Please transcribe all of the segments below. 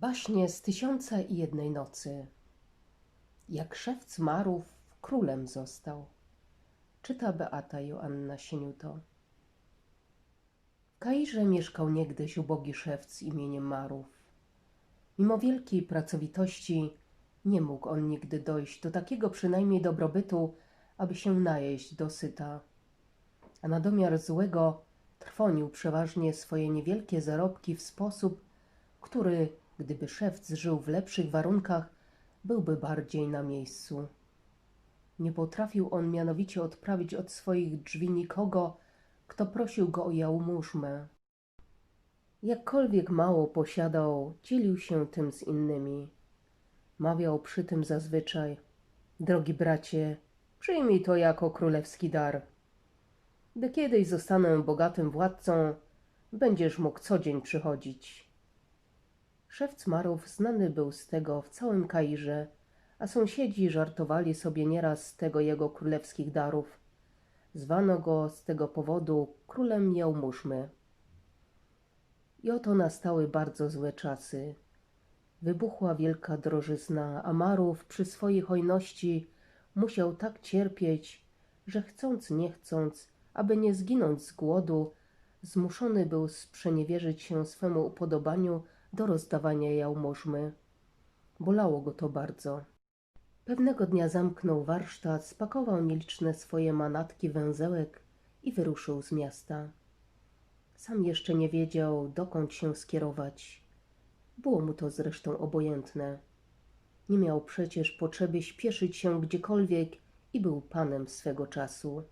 Baśnie z tysiąca i jednej nocy. Jak szewc Marów królem został. Czyta Beata Joanna Sieniuto. W Kairze mieszkał niegdyś ubogi szewc imieniem Marów. Mimo wielkiej pracowitości nie mógł on nigdy dojść do takiego przynajmniej dobrobytu, aby się najeść dosyta. A na domiar złego trwonił przeważnie swoje niewielkie zarobki w sposób, który, gdyby szewc żył w lepszych warunkach, byłby bardziej na miejscu. Nie potrafił on mianowicie odprawić od swoich drzwi nikogo, kto prosił go o jałmużnę. Jakkolwiek mało posiadał, dzielił się tym z innymi. Mawiał przy tym zazwyczaj: Drogi bracie, przyjmij to jako królewski dar. Gdy kiedyś zostanę bogatym władcą, będziesz mógł co dzień przychodzić. Szewc Marów znany był z tego w całym Kairze, a sąsiedzi żartowali sobie nieraz z tego jego królewskich darów. Zwano go z tego powodu królem jałmużmy. I oto nastały bardzo złe czasy. Wybuchła wielka drożyzna, a Marów przy swojej hojności musiał tak cierpieć, że chcąc nie chcąc, aby nie zginąć z głodu, zmuszony był sprzeniewierzyć się swemu upodobaniu do rozdawania jałmużmy. Bolało go to bardzo. Pewnego dnia zamknął warsztat, spakował nieliczne swoje manatki węzełek i wyruszył z miasta. Sam jeszcze nie wiedział, dokąd się skierować. Było mu to zresztą obojętne. Nie miał przecież potrzeby śpieszyć się gdziekolwiek i był panem swego czasu.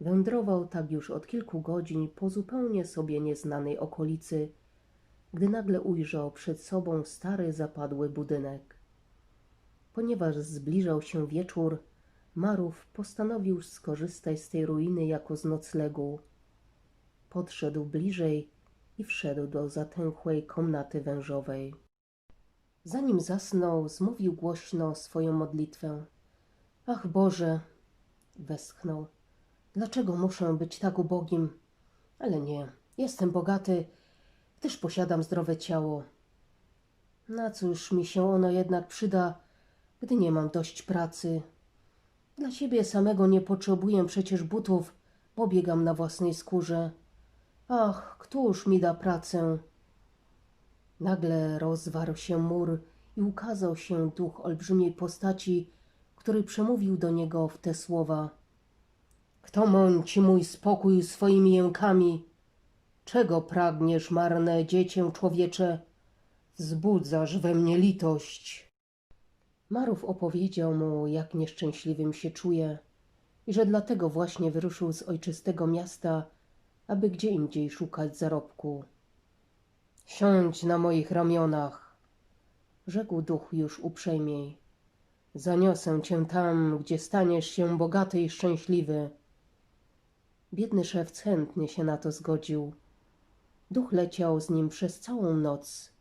Wędrował tak już od kilku godzin po zupełnie sobie nieznanej okolicy, gdy nagle ujrzał przed sobą stary, zapadły budynek. Ponieważ zbliżał się wieczór, Marów postanowił skorzystać z tej ruiny jako z noclegu. Podszedł bliżej i wszedł do zatęchłej komnaty wężowej. Zanim zasnął, zmówił głośno swoją modlitwę. Ach Boże! westchnął. Dlaczego muszę być tak ubogim? Ale nie, jestem bogaty, gdyż posiadam zdrowe ciało. Na cóż mi się ono jednak przyda, gdy nie mam dość pracy? Dla siebie samego nie potrzebuję przecież butów, bo biegam na własnej skórze. Ach, któż mi da pracę? Nagle rozwarł się mur i ukazał się duch olbrzymiej postaci, który przemówił do niego w te słowa. Kto mąci mój spokój swoimi jękami? Czego pragniesz, marne dziecię człowiecze? Wzbudzasz we mnie litość. Marów opowiedział mu, jak nieszczęśliwym się czuje i że dlatego właśnie wyruszył z ojczystego miasta, aby gdzie indziej szukać zarobku. Siądź na moich ramionach, rzekł duch już uprzejmiej. Zaniosę cię tam, gdzie staniesz się bogaty i szczęśliwy. Biedny szewc chętnie się na to zgodził. Duch leciał z nim przez całą noc.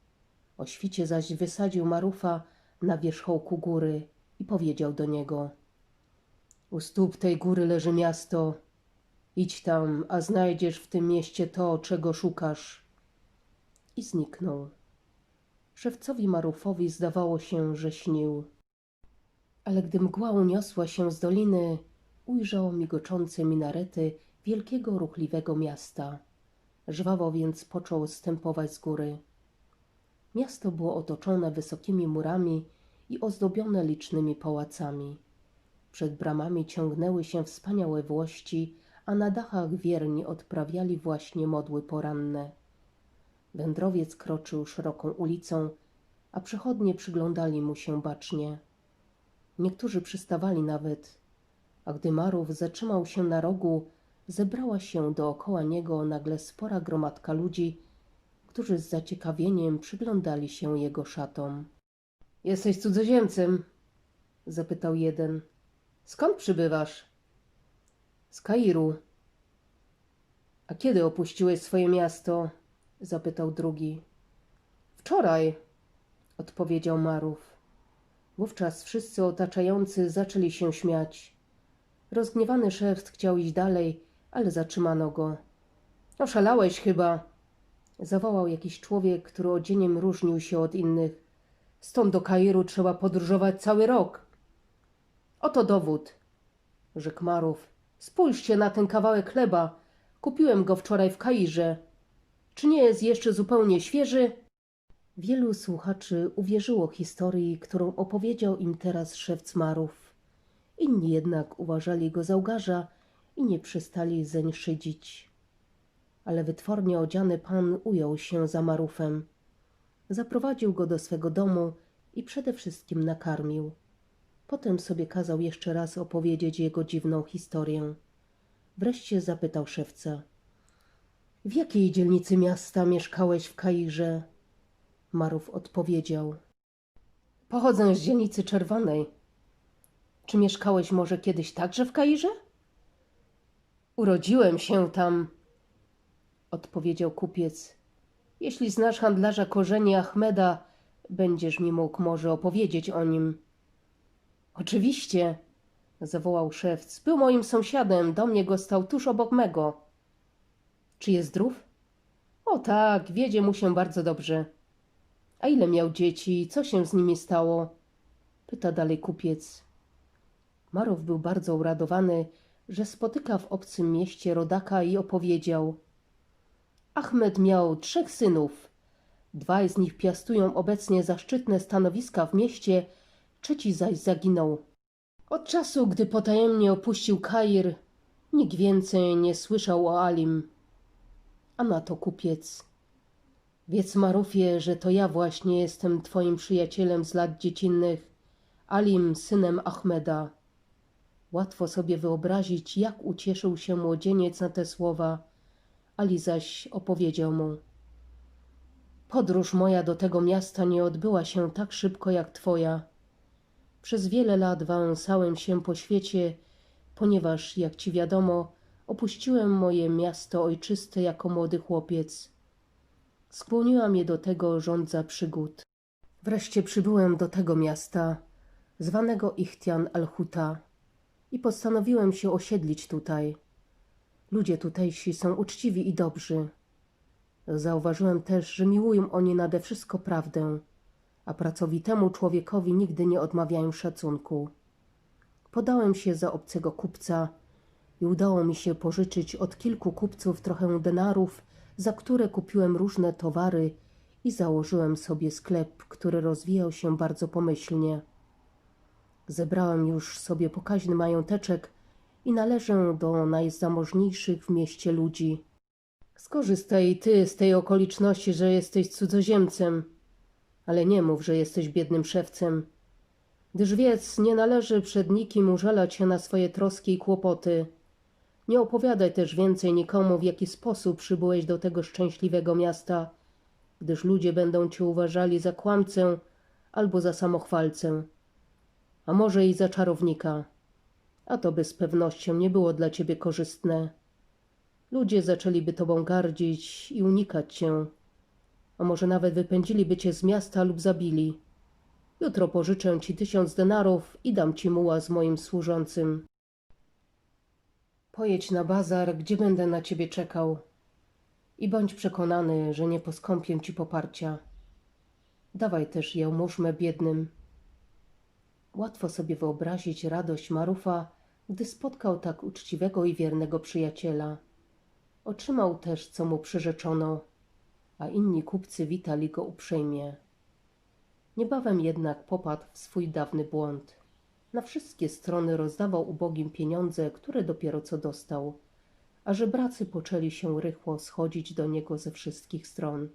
O świcie zaś wysadził Marufa na wierzchołku góry i powiedział do niego: U stóp tej góry leży miasto. Idź tam, a znajdziesz w tym mieście to, czego szukasz. I zniknął. Szewcowi Marufowi zdawało się, że śnił. Ale gdy mgła uniosła się z doliny, ujrzał migoczące minarety wielkiego, ruchliwego miasta. Żwawo więc począł stępować z góry. Miasto było otoczone wysokimi murami i ozdobione licznymi pałacami. Przed bramami ciągnęły się wspaniałe włości, a na dachach wierni odprawiali właśnie modły poranne. Wędrowiec kroczył szeroką ulicą, a przechodnie przyglądali mu się bacznie. Niektórzy przystawali nawet, a gdy Marów zatrzymał się na rogu, zebrała się dookoła niego nagle spora gromadka ludzi, którzy z zaciekawieniem przyglądali się jego szatom. Jesteś cudzoziemcem? zapytał jeden. Skąd przybywasz? Z Kairu. A kiedy opuściłeś swoje miasto? zapytał drugi. Wczoraj, odpowiedział Marów. Wówczas wszyscy otaczający zaczęli się śmiać. Rozgniewany szewc chciał iść dalej, ale zatrzymano go. Oszalałeś chyba, Zawołał jakiś człowiek, który odzieniem różnił się od innych. Stąd do Kairu trzeba podróżować cały rok. Oto dowód, rzekł Marów. Spójrzcie na ten kawałek chleba. Kupiłem go wczoraj w Kairze. Czy nie jest jeszcze zupełnie świeży? Wielu słuchaczy uwierzyło historii, którą opowiedział im teraz szewc Marów. Inni jednak uważali go za łgarza i nie przestali zeń szydzić. Ale wytwornie odziany pan ujął się za Marufem. Zaprowadził go do swego domu i przede wszystkim nakarmił. Potem sobie kazał jeszcze raz opowiedzieć jego dziwną historię. Wreszcie zapytał szewca. W jakiej dzielnicy miasta mieszkałeś w Kairze? Marów odpowiedział. Pochodzę z dzielnicy Czerwonej. Czy mieszkałeś może kiedyś także w Kairze? Urodziłem się tam, odpowiedział kupiec. Jeśli znasz handlarza korzeni Ahmeda, będziesz mi mógł może opowiedzieć o nim. Oczywiście, zawołał szewc. Był moim sąsiadem, do mnie go stał tuż obok mego. Czy jest zdrów? O tak, wiedzie mu się bardzo dobrze. A ile miał dzieci? Co się z nimi stało? Pyta dalej kupiec. Marow był bardzo uradowany, że spotyka w obcym mieście rodaka i opowiedział. Ahmed miał trzech synów. Dwaj z nich piastują obecnie zaszczytne stanowiska w mieście, trzeci zaś zaginął. Od czasu, gdy potajemnie opuścił Kair, nikt więcej nie słyszał o Alim. A na to kupiec. Wiedz, Marufie, że to ja właśnie jestem twoim przyjacielem z lat dziecinnych, Alim, synem Ahmeda. Łatwo sobie wyobrazić, jak ucieszył się młodzieniec na te słowa. Ali zaś opowiedział mu. Podróż moja do tego miasta nie odbyła się tak szybko jak twoja. Przez wiele lat wałęsałem się po świecie, ponieważ, jak ci wiadomo, opuściłem moje miasto ojczyste jako młody chłopiec. Skłoniła mnie do tego żądza przygód. Wreszcie przybyłem do tego miasta, zwanego Ichtian al-Huta, i postanowiłem się osiedlić tutaj. Ludzie tutejsi są uczciwi i dobrzy. Zauważyłem też, że miłują oni nade wszystko prawdę, a pracowitemu człowiekowi nigdy nie odmawiają szacunku. Podałem się za obcego kupca i udało mi się pożyczyć od kilku kupców trochę denarów, za które kupiłem różne towary i założyłem sobie sklep, który rozwijał się bardzo pomyślnie. Zebrałem już sobie pokaźny mająteczek i należę do najzamożniejszych w mieście ludzi. Skorzystaj ty z tej okoliczności, że jesteś cudzoziemcem, ale nie mów, że jesteś biednym szewcem, gdyż wiedz, nie należy przed nikim użalać się na swoje troski i kłopoty. Nie opowiadaj też więcej nikomu, w jaki sposób przybyłeś do tego szczęśliwego miasta, gdyż ludzie będą cię uważali za kłamcę albo za samochwalcę, a może i za czarownika. A to by z pewnością nie było dla ciebie korzystne. Ludzie zaczęliby tobą gardzić i unikać cię, a może nawet wypędziliby cię z miasta lub zabili. Jutro pożyczę ci tysiąc denarów i dam ci muła z moim służącym. Pojedź na bazar, gdzie będę na ciebie czekał. I bądź przekonany, że nie poskąpię ci poparcia. Dawaj też jałmużmę biednym. Łatwo sobie wyobrazić radość Marufa, gdy spotkał tak uczciwego i wiernego przyjaciela. Otrzymał też, co mu przyrzeczono, a inni kupcy witali go uprzejmie. Niebawem jednak popadł w swój dawny błąd. Na wszystkie strony rozdawał ubogim pieniądze, które dopiero co dostał, a żebracy poczęli się rychło schodzić do niego ze wszystkich stron.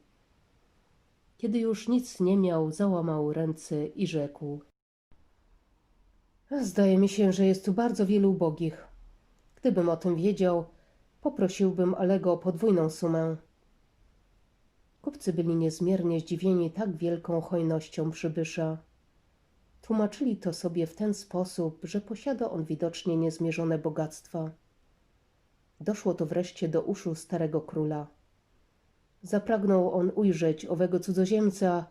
Kiedy już nic nie miał, załamał ręce i rzekł: Zdaje mi się, że jest tu bardzo wielu ubogich. Gdybym o tym wiedział, poprosiłbym Alego o podwójną sumę. Kupcy byli niezmiernie zdziwieni tak wielką hojnością przybysza. Tłumaczyli to sobie w ten sposób, że posiada on widocznie niezmierzone bogactwa. Doszło to wreszcie do uszu starego króla. Zapragnął on ujrzeć owego cudzoziemca,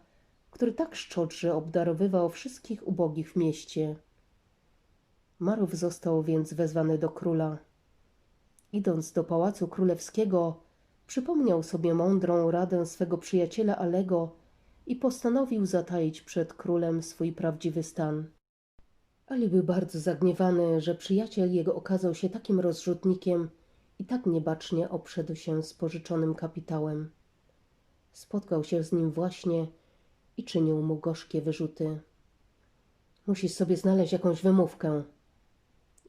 który tak szczodrze obdarowywał wszystkich ubogich w mieście. Marów został więc wezwany do króla. Idąc do pałacu królewskiego, Przypomniał sobie mądrą radę swego przyjaciela Alego i postanowił zataić przed królem swój prawdziwy stan. Ali był bardzo zagniewany, że przyjaciel jego okazał się takim rozrzutnikiem i tak niebacznie obszedł się z pożyczonym kapitałem. Spotkał się z nim właśnie i czynił mu gorzkie wyrzuty. Musisz sobie znaleźć jakąś wymówkę,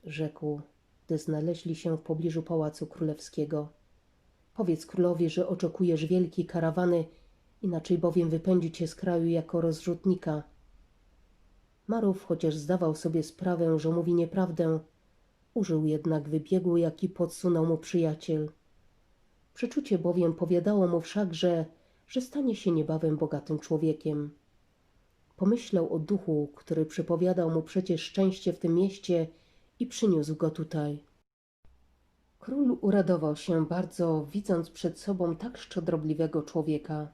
rzekł, gdy znaleźli się w pobliżu pałacu królewskiego. Powiedz królowi, że oczekujesz wielkiej karawany, inaczej bowiem wypędzi cię z kraju jako rozrzutnika. Marów, chociaż zdawał sobie sprawę, że mówi nieprawdę, użył jednak wybiegu, jaki podsunął mu przyjaciel. Przeczucie bowiem powiadało mu wszakże, że stanie się niebawem bogatym człowiekiem. Pomyślał o duchu, który przypowiadał mu przecież szczęście w tym mieście i przyniósł go tutaj. Król uradował się bardzo, widząc przed sobą tak szczodrobliwego człowieka.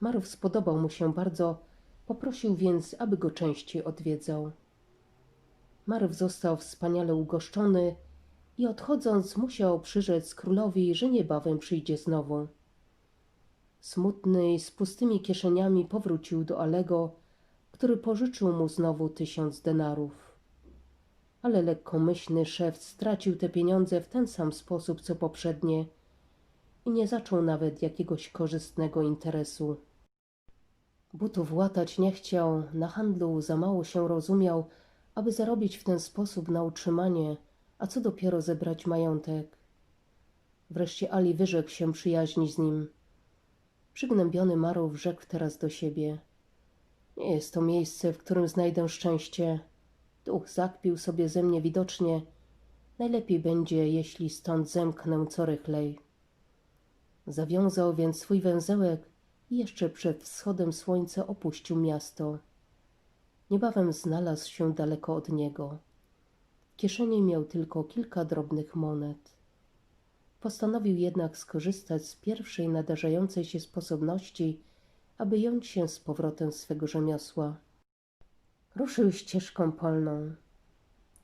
Marów spodobał mu się bardzo, poprosił więc, aby go częściej odwiedzał. Marw został wspaniale ugoszczony i odchodząc musiał przyrzec królowi, że niebawem przyjdzie znowu. Smutny i z pustymi kieszeniami powrócił do Alego, który pożyczył mu znowu tysiąc denarów. Ale lekkomyślny szef stracił te pieniądze w ten sam sposób co poprzednie i nie zaczął nawet jakiegoś korzystnego interesu. Butów łatać nie chciał, na handlu za mało się rozumiał, aby zarobić w ten sposób na utrzymanie, a co dopiero zebrać majątek. Wreszcie Ali wyrzekł się przyjaźni z nim. Przygnębiony Marów rzekł teraz do siebie. Nie jest to miejsce, w którym znajdę szczęście. Duch zakpił sobie ze mnie widocznie. Najlepiej będzie, jeśli stąd zemknę co rychlej. Zawiązał więc swój węzełek i jeszcze przed wschodem słońca opuścił miasto. Niebawem znalazł się daleko od niego. W kieszeni miał tylko kilka drobnych monet. Postanowił jednak skorzystać z pierwszej nadarzającej się sposobności, aby jąć się z powrotem swego rzemiosła. Ruszył ścieżką polną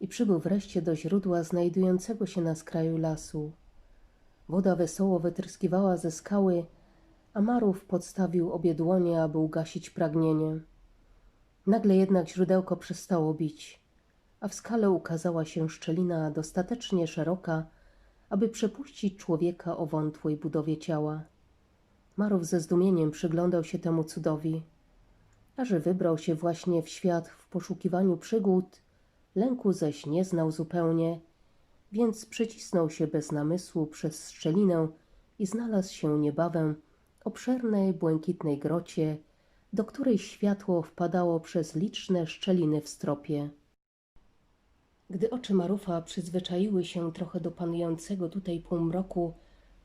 i przybył wreszcie do źródła znajdującego się na skraju lasu. Woda wesoło wytryskiwała ze skały, a Marów podstawił obie dłonie, aby ugasić pragnienie. Nagle jednak źródełko przestało bić, a w skale ukazała się szczelina dostatecznie szeroka, aby przepuścić człowieka o wątłej budowie ciała. Marów ze zdumieniem przyglądał się temu cudowi, a że wybrał się właśnie w świat w poszukiwaniu przygód, lęku zaś nie znał zupełnie, więc przycisnął się bez namysłu przez szczelinę i znalazł się niebawem obszernej, błękitnej grocie, do której światło wpadało przez liczne szczeliny w stropie. Gdy oczy Marufa przyzwyczaiły się trochę do panującego tutaj półmroku,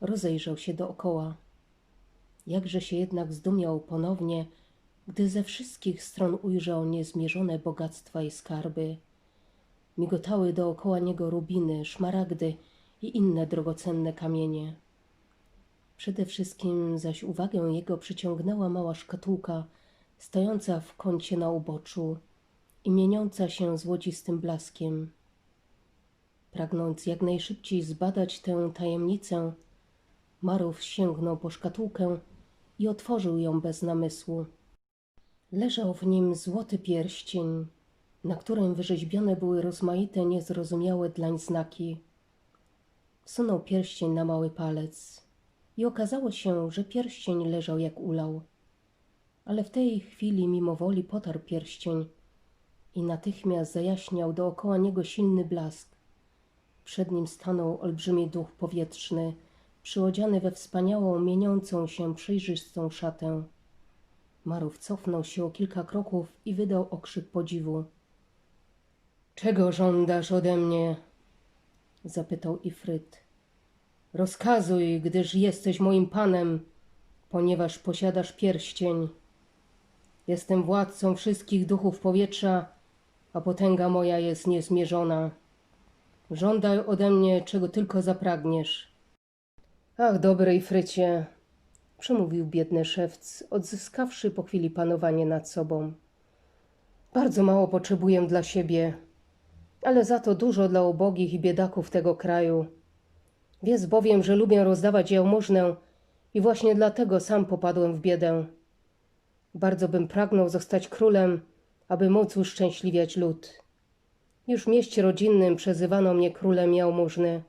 rozejrzał się dookoła. Jakże się jednak zdumiał ponownie, gdy ze wszystkich stron ujrzał niezmierzone bogactwa i skarby. Migotały dookoła niego rubiny, szmaragdy i inne drogocenne kamienie. Przede wszystkim zaś uwagę jego przyciągnęła mała szkatułka, stojąca w kącie na uboczu i mieniąca się złocistym blaskiem. Pragnąc jak najszybciej zbadać tę tajemnicę, Marów sięgnął po szkatułkę i otworzył ją bez namysłu. Leżał w nim złoty pierścień, na którym wyrzeźbione były rozmaite, niezrozumiałe dlań znaki. Wsunął pierścień na mały palec i okazało się, że pierścień leżał jak ulał ale w tej chwili mimowoli potarł pierścień i natychmiast zajaśniał dookoła niego silny blask. Przed nim stanął olbrzymi duch powietrzny, przyodziany we wspaniałą, mieniącą się przejrzystą szatę. Marów cofnął się o kilka kroków i wydał okrzyk podziwu. Czego żądasz ode mnie? zapytał Ifryt. Rozkazuj, gdyż jesteś moim panem, ponieważ posiadasz pierścień. Jestem władcą wszystkich duchów powietrza, a potęga moja jest niezmierzona. Żądaj ode mnie, czego tylko zapragniesz. Ach, dobrej Frycie, przemówił biedny szewc, odzyskawszy po chwili panowanie nad sobą. Bardzo mało potrzebuję dla siebie, ale za to dużo dla ubogich i biedaków tego kraju. Wiesz bowiem, że lubię rozdawać jałmużnę i właśnie dlatego sam popadłem w biedę. Bardzo bym pragnął zostać królem, aby móc uszczęśliwiać lud. Już w mieście rodzinnym przezywano mnie królem jałmużny.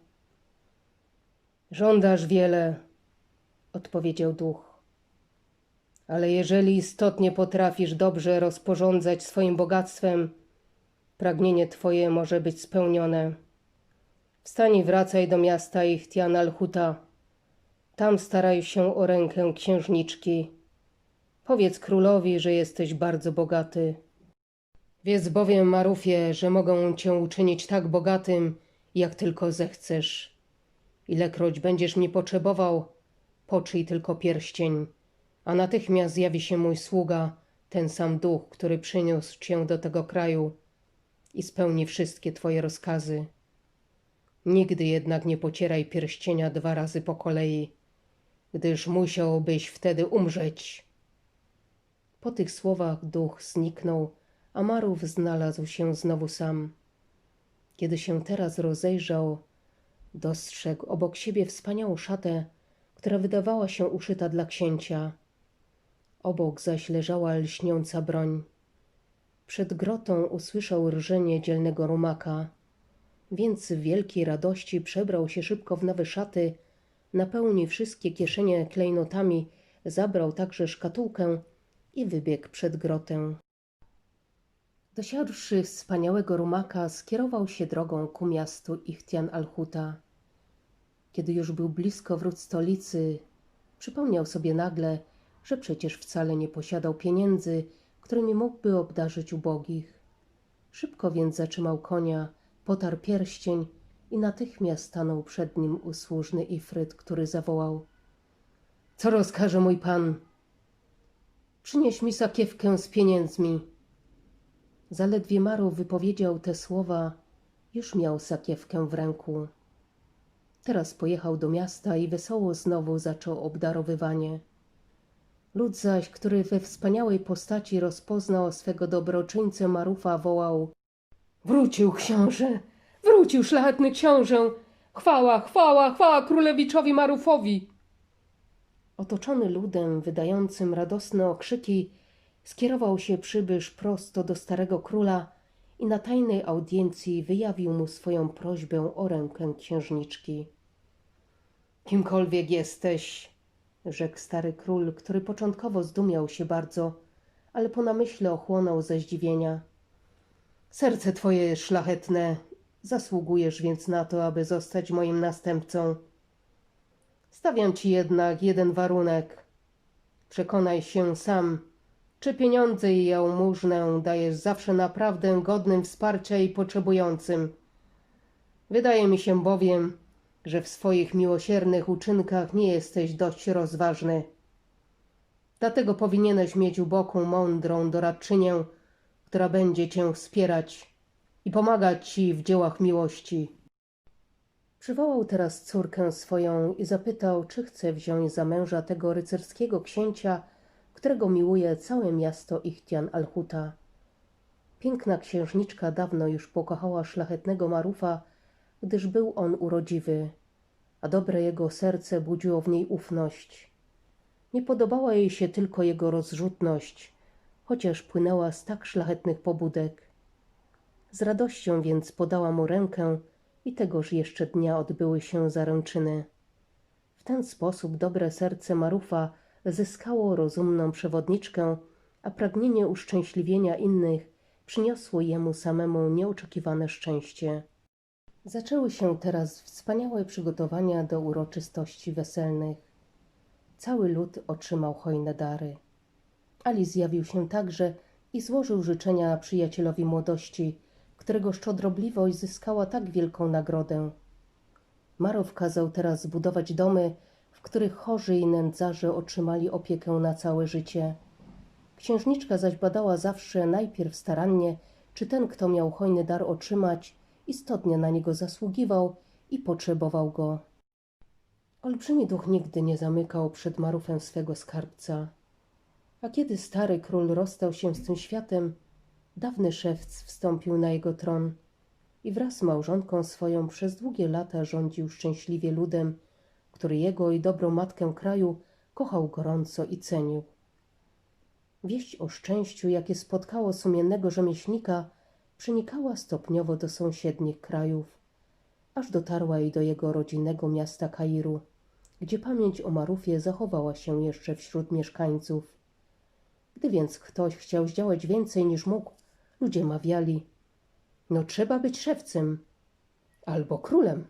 Żądasz wiele, odpowiedział duch. Ale jeżeli istotnie potrafisz dobrze rozporządzać swoim bogactwem, pragnienie twoje może być spełnione. Wstań i wracaj do miasta Ichtian. Tam staraj się o rękę księżniczki. Powiedz królowi, że jesteś bardzo bogaty. Wiedz bowiem, Marufie, że mogę cię uczynić tak bogatym, jak tylko zechcesz. Ilekroć będziesz mnie potrzebował, poczyj tylko pierścień, a natychmiast zjawi się mój sługa, ten sam duch, który przyniósł cię do tego kraju i spełni wszystkie twoje rozkazy. Nigdy jednak nie pocieraj pierścienia dwa razy po kolei, gdyż musiałbyś wtedy umrzeć. Po tych słowach duch zniknął, a Marów znalazł się znowu sam. Kiedy się teraz rozejrzał, dostrzegł obok siebie wspaniałą szatę, która wydawała się uszyta dla księcia. Obok zaś leżała lśniąca broń. Przed grotą usłyszał rżenie dzielnego rumaka, więc w wielkiej radości przebrał się szybko w nowe szaty, napełnił wszystkie kieszenie klejnotami, zabrał także szkatułkę i wybiegł przed grotę. Dosiadłszy wspaniałego rumaka, skierował się drogą ku miastu Ichtian al-Huta. Kiedy już był blisko wrót stolicy, przypomniał sobie nagle, że przecież wcale nie posiadał pieniędzy, którymi mógłby obdarzyć ubogich. Szybko więc zatrzymał konia, potarł pierścień i natychmiast stanął przed nim usłużny Ifryt, który zawołał: Co rozkaże mój pan? Przynieś mi sakiewkę z pieniędzmi. Zaledwie Maro wypowiedział te słowa, już miał sakiewkę w ręku. Teraz pojechał do miasta i wesoło znowu zaczął obdarowywanie. Lud zaś, który we wspaniałej postaci rozpoznał swego dobroczyńcę Marufa, wołał Wrócił książę! Wrócił szlachetny książę! Chwała, chwała, chwała królewiczowi Marufowi! Otoczony ludem wydającym radosne okrzyki, skierował się przybysz prosto do starego króla i na tajnej audiencji wyjawił mu swoją prośbę o rękę księżniczki. Kimkolwiek jesteś, rzekł stary król, który początkowo zdumiał się bardzo, ale po namyśle ochłonął ze zdziwienia. Serce twoje szlachetne, zasługujesz więc na to, aby zostać moim następcą. Stawiam ci jednak jeden warunek. Przekonaj się sam, czy pieniądze i jałmużnę dajesz zawsze naprawdę godnym wsparcia i potrzebującym. Wydaje mi się bowiem, że w swoich miłosiernych uczynkach nie jesteś dość rozważny. Dlatego powinieneś mieć u boku mądrą doradczynię, która będzie cię wspierać i pomagać ci w dziełach miłości. Przywołał teraz córkę swoją i zapytał, czy chce wziąć za męża tego rycerskiego księcia, którego miłuje całe miasto Ichtian al-Huta. Piękna księżniczka dawno już pokochała szlachetnego Marufa, gdyż był on urodziwy, a dobre jego serce budziło w niej ufność. Nie podobała jej się tylko jego rozrzutność, chociaż płynęła z tak szlachetnych pobudek. Z radością więc podała mu rękę i tegoż jeszcze dnia odbyły się zaręczyny. W ten sposób dobre serce Marufa zyskało rozumną przewodniczkę, a pragnienie uszczęśliwienia innych przyniosło jemu samemu nieoczekiwane szczęście. Zaczęły się teraz wspaniałe przygotowania do uroczystości weselnych. Cały lud otrzymał hojne dary. Ali zjawił się także i złożył życzenia przyjacielowi młodości, którego szczodrobliwość zyskała tak wielką nagrodę. Marow kazał teraz zbudować domy, których chorzy i nędzarze otrzymali opiekę na całe życie. Księżniczka zaś badała zawsze najpierw starannie, czy ten, kto miał hojny dar otrzymać, istotnie na niego zasługiwał i potrzebował go. Olbrzymi duch nigdy nie zamykał przed Marufem swego skarbca. A kiedy stary król rozstał się z tym światem, dawny szewc wstąpił na jego tron i wraz z małżonką swoją przez długie lata rządził szczęśliwie ludem, który jego i dobrą matkę kraju kochał gorąco i cenił. Wieść o szczęściu, jakie spotkało sumiennego rzemieślnika, przenikała stopniowo do sąsiednich krajów, aż dotarła i do jego rodzinnego miasta Kairu, gdzie pamięć o Marufie zachowała się jeszcze wśród mieszkańców. Gdy więc ktoś chciał zdziałać więcej niż mógł, ludzie mawiali: No, trzeba być szewcem albo królem.